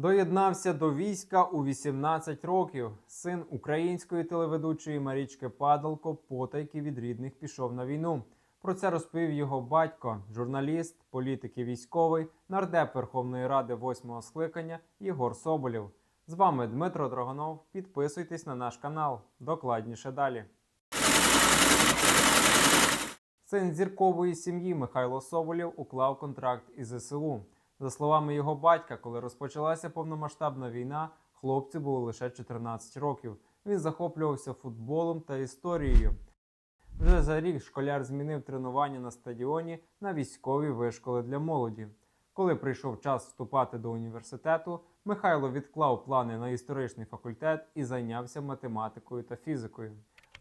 Доєднався до війська у 18 років. Син української телеведучої Марічки Падалко потайки від рідних пішов на війну. Про це розповів його батько, журналіст, політик і військовий, нардеп Верховної Ради восьмого скликання Єгор Соболєв. З вами Дмитро Драгонов. Підписуйтесь на наш канал. Докладніше далі. Син зіркової сім'ї Михайло Соболєв уклав контракт із ЗСУ. За словами його батька, коли розпочалася повномасштабна війна, хлопцю було лише 14 років. Він захоплювався футболом та історією. Вже за рік школяр змінив тренування на стадіоні на військові вишколи для молоді. Коли прийшов час вступати до університету, Михайло відклав плани на історичний факультет і зайнявся математикою та фізикою.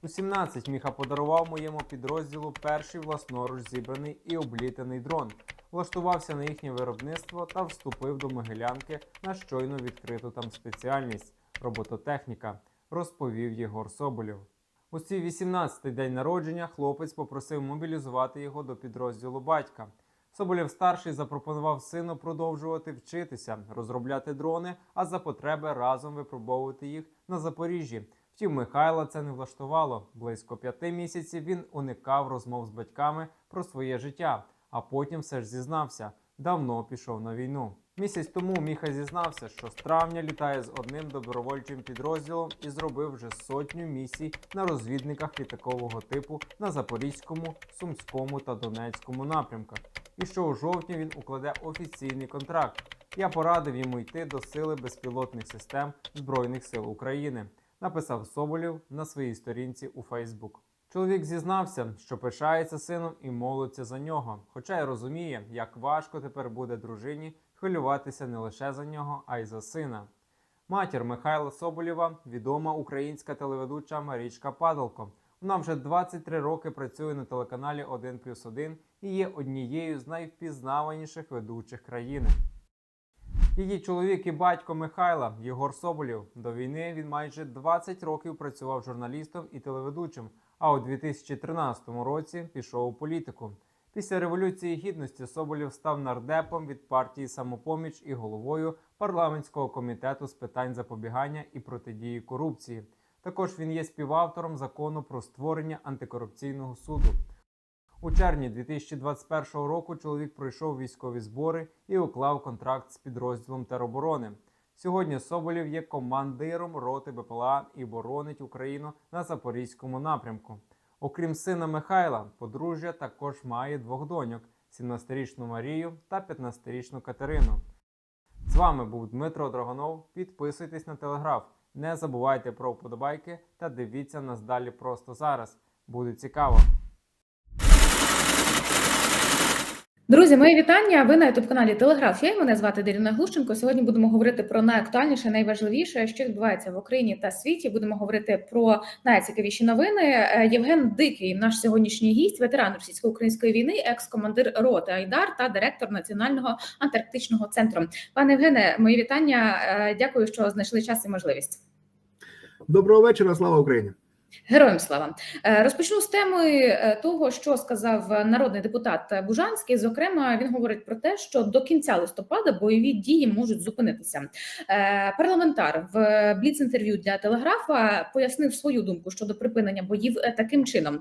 У 17 Міха подарував моєму підрозділу перший власноруч зібраний і облітаний дрон, влаштувався на їхнє виробництво та вступив до Могилянки на щойно відкриту там спеціальність робототехніка, розповів Єгор Соболєв. У свій 18-й день народження хлопець попросив мобілізувати його до підрозділу батька. Соболєв старший запропонував сину продовжувати вчитися, розробляти дрони, а за потреби разом випробовувати їх на Запоріжжі. Втім, Михайла це не влаштувало. Близько п'яти місяців він уникав розмов з батьками про своє життя, а потім все ж зізнався. Давно пішов на війну. Місяць тому Міха зізнався, що з травня літає з одним добровольчим підрозділом і зробив вже сотню місій на розвідниках літакового типу на Запорізькому, Сумському та Донецькому напрямках. І що у жовтні він укладе офіційний контракт. Я порадив йому йти до сили безпілотних систем Збройних сил України, написав Соболєв на своїй сторінці у Фейсбук. Чоловік зізнався, що пишається сином і молиться за нього, хоча й розуміє, як важко тепер буде дружині хвилюватися не лише за нього, а й за сина. Матір Михайла Соболєва відома українська телеведуча Марічка Падалко. Вона вже 23 роки працює на телеканалі 1 плюс 1 і є однією з найвпізнаваніших ведучих країни. Її чоловік і батько Михайла Єгор Соболєв. До війни він майже 20 років працював журналістом і телеведучим, а у 2013 році пішов у політику. Після революції гідності Соболєв став нардепом від партії Самопоміч і головою парламентського комітету з питань запобігання і протидії корупції. Також він є співавтором закону про створення антикорупційного суду. У червні 2021 року чоловік пройшов військові збори і уклав контракт з підрозділом тероборони. Сьогодні Соболєв є командиром роти БПЛА і боронить Україну на запорізькому напрямку. Окрім сина Михайла, подружжя також має двох доньок: 17-річну Марію та 15-річну Катерину. З вами був Дмитро Драгонов. Підписуйтесь на телеграф. Не забувайте про вподобайки та дивіться нас далі просто зараз. Буде цікаво. Друзі, мої вітання. Ви на youtube каналі Телеграф. Я мене звати Даріна Глущенко. Сьогодні будемо говорити про найактуальніше, найважливіше, що відбувається в Україні та світі. Будемо говорити про найцікавіші новини. Е, Євген Дикий, наш сьогоднішній гість, ветеран російсько-української війни, екс-командир роти Айдар та директор Національного антарктичного центру. Пане Євгене, мої вітання. Е, Дякую, що знайшли час і можливість. Доброго вечора, слава Україні. Героям слава Е, розпочну з теми е, того, що сказав народний депутат Бужанський. Зокрема, він говорить про те, що до кінця листопада бойові дії можуть зупинитися. Е, Парламентар в бліц-інтерв'ю для телеграфа пояснив свою думку щодо припинення боїв таким чином.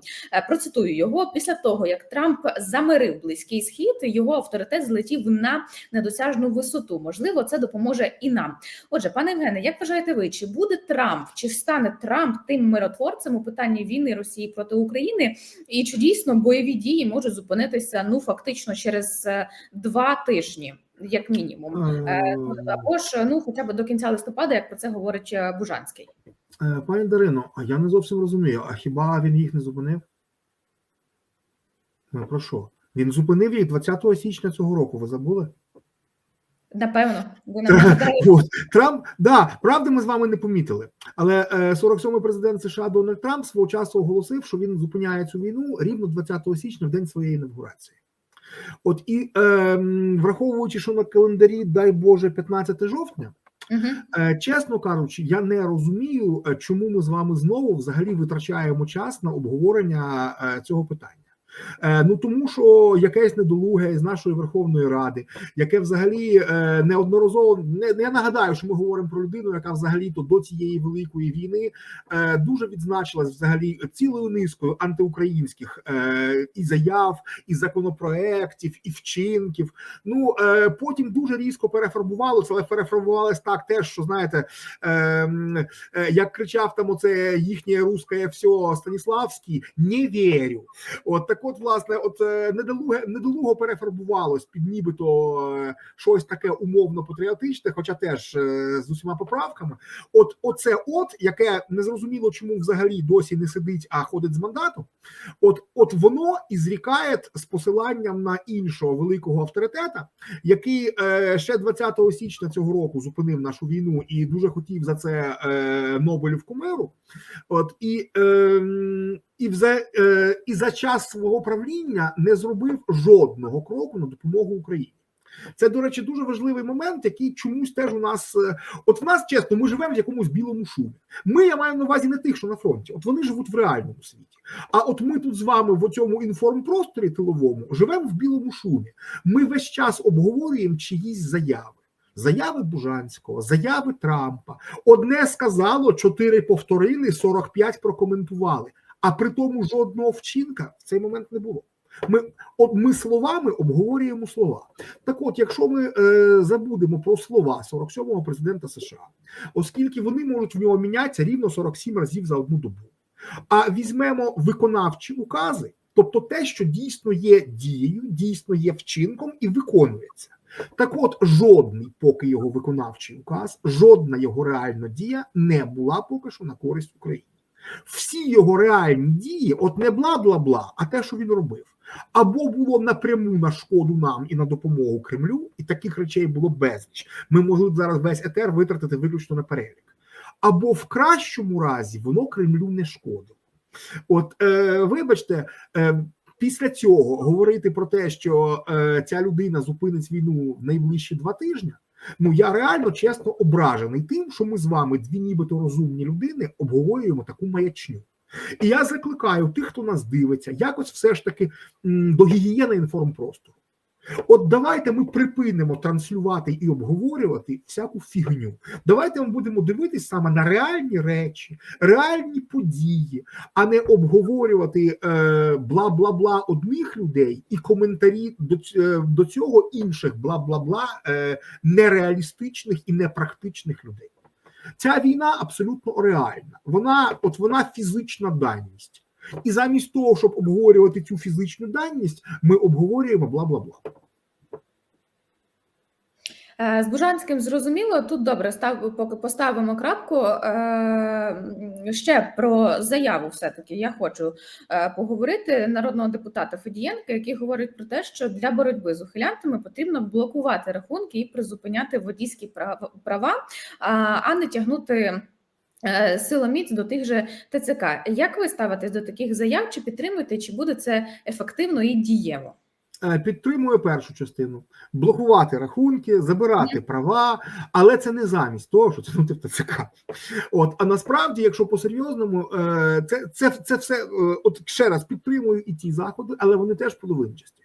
Процитую його після того, як Трамп замирив близький схід, його авторитет злетів на недосяжну висоту. Можливо, це допоможе і нам. Отже, пане Євгене, як вважаєте ви, чи буде Трамп, чи стане Трамп тим миротворцем у питанні війни Росії проти України, і чи дійсно бойові дії можуть зупинитися ну фактично через е, два тижні, як мінімум, Е, або ж ну хоча б до кінця листопада, як про це говорить е, Бужанський? Пані Дарино, а я не зовсім розумію. А хіба він їх не зупинив? Ну, про що? Він зупинив їх 20 січня цього року. Ви забули? Напевно, ви нам. Трамп, да, правда, ми з вами не помітили. Але е, 47-й президент США Дональд Трамп свого часу оголосив, що він зупиняє цю війну рівно 20 січня, в день своєї інавгурації. От і е, враховуючи, що на календарі, дай Боже, 15 жовтня. Е, Чесно кажучи, я не розумію, е, чому ми з вами знову взагалі витрачаємо час на обговорення е, цього питання. Е, ну тому що якесь недолуге з нашої Верховної Ради, яке взагалі е, неодноразово не, я нагадаю, що ми говоримо про людину, яка взагалі то до цієї великої війни е, дуже відзначилась взагалі цілою низкою антиукраїнських і заяв, і законопроєктів, і вчинків. Ну потім дуже різко перефарбувалося, але перефарбувалось так, теж що знаєте, як кричав там оце їхнє русське все Станіславський, не вірю. От так, от, власне, от е, недолуге недолуго перефарбувалось під нібито е, щось таке умовно патріотичне, хоча теж е, з усіма поправками. От оце, от яке незрозуміло, чому взагалі досі не сидить, а ходить з мандату. От, от воно і зрікає з посиланням на іншого великого авторитета, який ще 20 січня цього року зупинив нашу війну і дуже хотів за це Нобелівку миру. От і, е, і, за, е, і за час свого правління не зробив жодного кроку на допомогу Україні. Це, до речі, дуже важливий момент, який чомусь теж у нас, е, от в нас чесно, ми живемо в якомусь білому шумі. Ми я маю на увазі не тих, що на фронті, от вони живуть в реальному світі. А от ми тут з вами в цьому інформпросторі тиловому живемо в білому шумі. Ми весь час обговорюємо чиїсь заяви. Заяви Бужанського, заяви Трампа. Одне сказало, чотири повторили, 45 прокоментували. А при тому жодного вчинка в цей момент не було. Ми от ми словами обговорюємо слова. Так, от, якщо ми е, забудемо про слова 47-го президента США, оскільки вони можуть в нього мінятися рівно 47 разів за одну добу. А візьмемо виконавчі укази, тобто те, що дійсно є дією, дійсно є вчинком і виконується. Так, от жодний, поки його виконавчий указ, жодна його реальна дія не була поки що на користь Україні. Всі його реальні дії, от не бла бла бла, а те, що він робив, або було напряму на шкоду нам і на допомогу Кремлю, і таких речей було безліч. Ми могли зараз весь етер витратити виключно на перелік, або в кращому разі воно Кремлю не шкодило. От, е, вибачте, е, після цього говорити про те, що е, ця людина зупинить війну в найближчі два тижні. Ну я реально чесно ображений тим, що ми з вами, дві нібито розумні людини, обговорюємо таку маячню. І я закликаю тих, хто нас дивиться, якось все ж таки до гігієни інформпростору. От давайте ми припинимо транслювати і обговорювати всяку фігню. Давайте ми будемо дивитись саме на реальні речі, реальні події, а не обговорювати е, бла-бла-бла одних людей і коментарі до, е, до цього інших бла-бла-бла е, нереалістичних і непрактичних людей. Ця війна абсолютно реальна. Вона, от вона фізична даність. І замість того, щоб обговорювати цю фізичну даність, ми обговорюємо бла-бла-бла. Е, З Бужанським зрозуміло. Тут добре став поки поставимо крапку. Е, Ще про заяву. Все таки я хочу е, поговорити народного депутата Федієнка, який говорить про те, що для боротьби з ухилянтами потрібно блокувати рахунки і призупиняти водійські прав- права, а не тягнути. Е, Силоміць до тих же ТЦК. Як ви ставитесь до таких заяв? Чи підтримуєте, чи буде це ефективно і дієво? Е, Підтримує першу частину: блокувати рахунки, забирати права, але це не замість того, що тягнути в ТЦК. От а насправді, якщо по-серйозному, е, це, це, це все от ще раз підтримую і ті заходи, але вони теж половинчасті.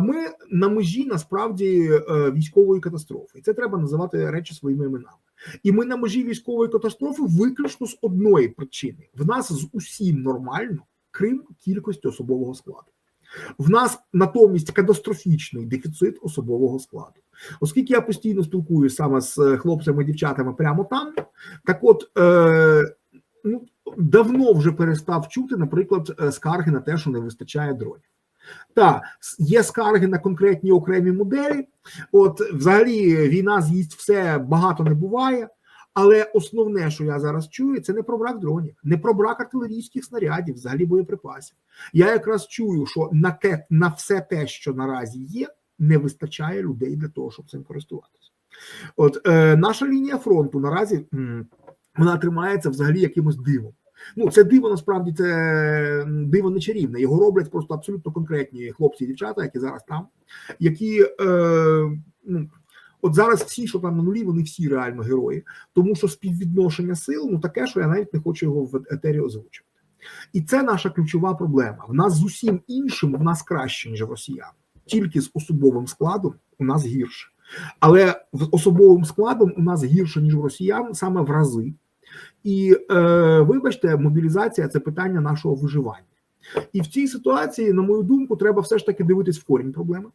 Ми на межі насправді військової катастрофи, і це треба називати речі своїми іменами. І ми на межі військової катастрофи виключно з одної причини: в нас з усім нормально, крім кількості особового складу. В нас натомість катастрофічний дефіцит особового складу. Оскільки я постійно спілкуюся саме з е, хлопцями і дівчатами прямо там, так от е, ну, давно вже перестав чути, наприклад, е, скарги на те, що не вистачає дронів. Так, є скарги на конкретні окремі моделі. От, взагалі, війна з'їсть все, багато не буває. Але основне, що я зараз чую, це не про брак дронів, не про брак артилерійських снарядів, взагалі боєприпасів. Я якраз чую, що на те, на все те, що наразі є, не вистачає людей для того, щоб цим користуватися. От е, наша лінія фронту наразі м, вона тримається взагалі якимось дивом. Ну, це диво насправді це диво не чарівне. Його роблять просто абсолютно конкретні хлопці і дівчата, які зараз там, які е, ну, от зараз всі, що там на нулі, вони всі реально герої, тому що співвідношення сил ну таке, що я навіть не хочу його в етері озвучувати. І це наша ключова проблема. В нас з усім іншим в нас краще, ніж росіян. Тільки з особовим складом у нас гірше. Але з особовим складом у нас гірше, ніж в росіян, саме в рази. І е, вибачте, мобілізація це питання нашого виживання. І в цій ситуації, на мою думку, треба все ж таки дивитись в корінь проблеми.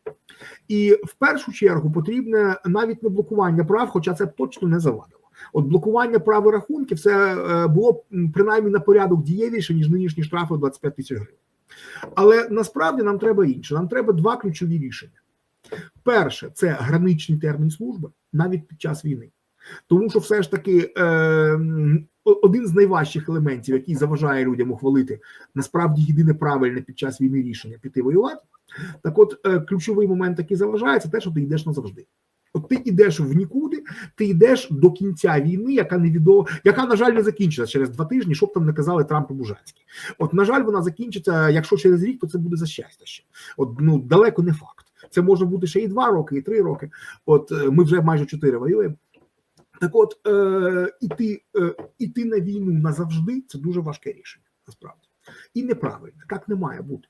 І в першу чергу потрібне навіть не блокування прав, хоча це точно не завадило. От блокування прав і рахунків це е, було принаймні на порядок дієвіше, ніж нинішні штрафи у 25 тисяч гривень. Але насправді нам треба інше. Нам треба два ключові рішення. Перше, це граничний термін служби навіть під час війни. Тому що все ж таки е, один з найважчих елементів, який заважає людям ухвалити насправді єдине правильне під час війни рішення піти воювати. Так, от е, ключовий момент, який заважає, це те, що ти йдеш назавжди. От ти йдеш в нікуди, ти йдеш до кінця війни, яка невідомо, яка на жаль не закінчиться через два тижні, щоб там не казали Трамп і Бужанський. От на жаль, вона закінчиться. Якщо через рік, то це буде за щастя ще. От ну далеко не факт. Це може бути ще і два роки, і три роки. От е, ми вже майже чотири воюємо. Так, от е, іти, е, іти на війну назавжди це дуже важке рішення, насправді і неправильно. Так не має бути.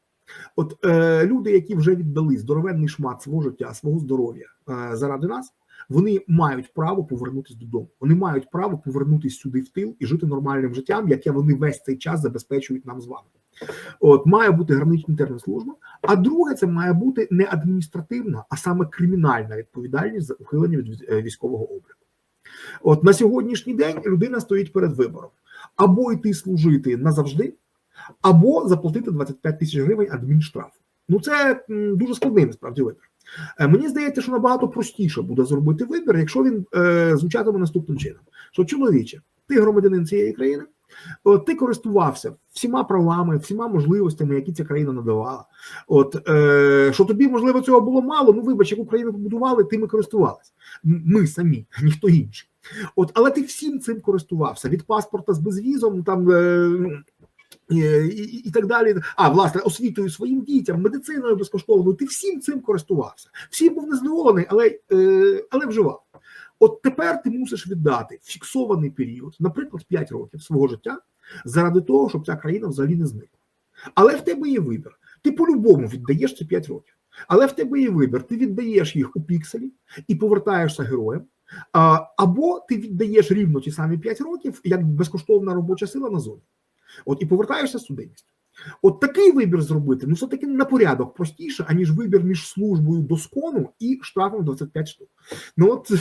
От е, люди, які вже віддали здоровенний шмат свого життя, свого здоров'я е, заради нас, вони мають право повернутися додому. Вони мають право повернутися сюди в тил і жити нормальним життям, яке вони весь цей час забезпечують нам з вами. От має бути граничний термін служби. А друге, це має бути не адміністративна, а саме кримінальна відповідальність за ухилення від військового обліку. От на сьогоднішній день людина стоїть перед вибором: або йти служити назавжди, або заплатити 25 тисяч гривень адмінштрафу. Ну це дуже складний насправді вибір. Е, Мені здається, що набагато простіше буде зробити вибір, якщо він е, звучатиме наступним чином: що чоловіче, ти громадянин цієї країни, от, ти користувався всіма правами, всіма можливостями, які ця країна надавала. От е, що тобі можливо цього було мало. Ну вибач, яку країну побудували, тим і користувалися. Ми самі, ніхто інший. От, але ти всім цим користувався від паспорта з безвізом, там е, ну, і, і, і так далі. А власне освітою своїм дітям, медициною безкоштовною. Ти всім цим користувався. Всім був незадоволений, але, е, але вживав. От тепер ти мусиш віддати фіксований період, наприклад, 5 років свого життя, заради того, щоб ця країна взагалі не зникла. Але в тебе є вибір. Ти по-любому віддаєш ці 5 років. Але в тебе є вибір. Ти віддаєш їх у пікселі і повертаєшся героєм. Або ти віддаєш рівно ті самі 5 років як безкоштовна робоча сила на зоні. От і повертаєшся з судимістю. От такий вибір зробити, ну все-таки на порядок простіше, аніж вибір між службою до скону і штрафом 25 штук. Ну от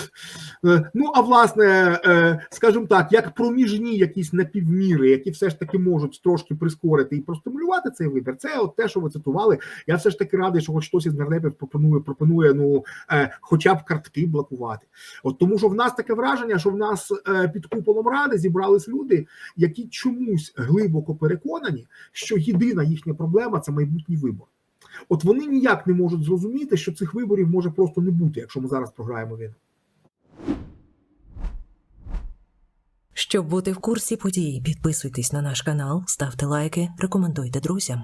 е, ну а власне, е, скажімо так, як проміжні якісь напівміри, які все ж таки можуть трошки прискорити і простимулювати цей вибір, це от те, що ви цитували. Я все ж таки радий, що хоч хтось із нардепів пропонує, пропонує ну е, хоча б картки блокувати. От тому, що в нас таке враження, що в нас під куполом ради зібрались люди, які чомусь глибоко переконані, що єдина їхня проблема це майбутній вибор. От вони ніяк не можуть зрозуміти, що цих виборів може просто не бути, якщо ми зараз програємо війну. Щоб бути в курсі подій, підписуйтесь на наш канал, ставте лайки, рекомендуйте друзям.